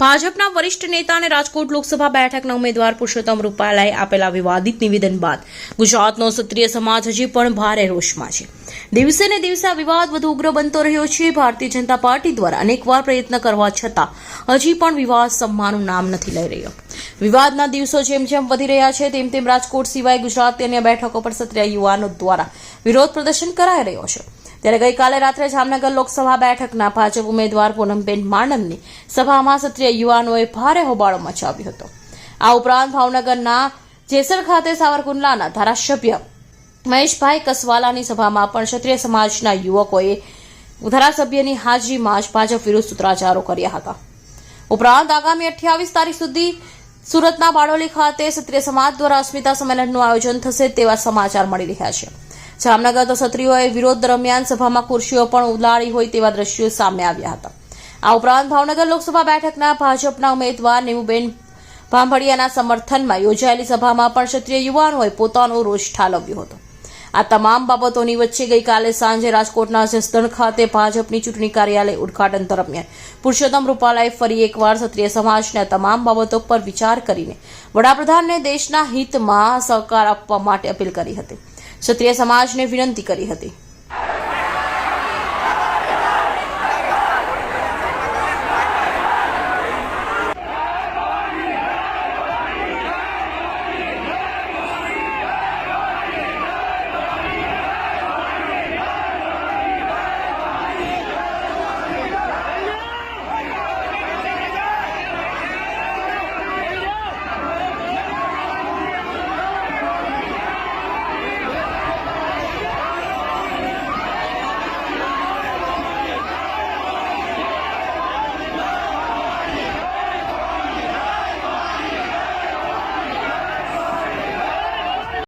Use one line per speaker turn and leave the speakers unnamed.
ભાજપના વરિષ્ઠ નેતા અને રાજકોટ લોકસભા બેઠકના ઉમેદવાર પુરુષોત્તમ રૂપાલાએ આપેલા વિવાદિત નિવેદન બાદ ગુજરાતનો ક્ષત્રિય સમાજ હજી પણ ભારે રોષમાં છે. દિવસે ને દિવસે આ વિવાદ વધુ ઉગ્ર બનતો રહ્યો છે. ભારતીય જનતા પાર્ટી દ્વારા અનેકવાર પ્રયત્ન કરવા છતાં હજી પણ વિવાદ સમ્માનું નામ નથી લઈ રહ્યો. વિવાદના દિવસો જેમ જેમ વધી રહ્યા છે, તેમ તેમ રાજકોટ સિવાય ગુજરાતની અન્ય બેઠકો પર ક્ષત્રિય યુવાનો દ્વારા વિરોધ પ્રદર્શન કરાઈ રહ્યો છે. ત્યારે ગઈકાલે રાત્રે જામનગર લોકસભા બેઠકના ભાજપ ઉમેદવાર પૂનમબેન માણમની સભામાં ક્ષત્રિય યુવાનોએ ભારે હોબાળો મચાવ્યો હતો. આ ઉપરાંત ભાવનગરના જેસર ખાતે સાવરકુંડલાના ધારાસભ્ય મહેશભાઈ કસવાલાની સભામાં પણ ક્ષત્રિય સમાજના યુવકોએ ધારાસભ્યની હાજરીમાં જ ભાજપ વિરુદ્ધ સૂત્રાચારો કર્યા હતા. ઉપરાંત આગામી અઠ્યાવીસ તારીખ સુધી સુરતના બારડોલી ખાતે ક્ષત્રિય સમાજ દ્વારા અસ્મિતા સંમેલનનું આયોજન થશે તેવા સમાચાર મળી રહ્યા છે. જામનગર તો ક્ષત્રિયોએ વિરોધ દરમિયાન સભામાં ખુરશીઓ પણ ઉલાળી હોય તેવા દ્રશ્યો સામે આવ્યા હતા. આ ઉપરાંત ભાવનગર લોકસભા બેઠકના ભાજપના ઉમેદવાર નીમુબેન ભાંભળિયાના સમર્થનમાં યોજાયેલી સભામાં પણ ક્ષત્રિય યુવાનોએ પોતાનો રોષ ઠાલવ્યો હતો. આ તમામ બાબતોની વચ્ચે ગઈકાલે સાંજે રાજકોટના જસદણ ખાતે ભાજપની ચૂંટણી કાર્યાલય ઉદઘાટન દરમિયાન પુરુષોત્તમ રૂપાલાએ ફરી એકવાર ક્ષત્રિય સમાજના તમામ બાબતો પર વિચાર કરીને વડાપ્રધાનને દેશના હિતમાં સહકાર આપવા માટે અપીલ કરી હતી. ક્ષત્રિય સમાજને વિનંતી કરી હતી.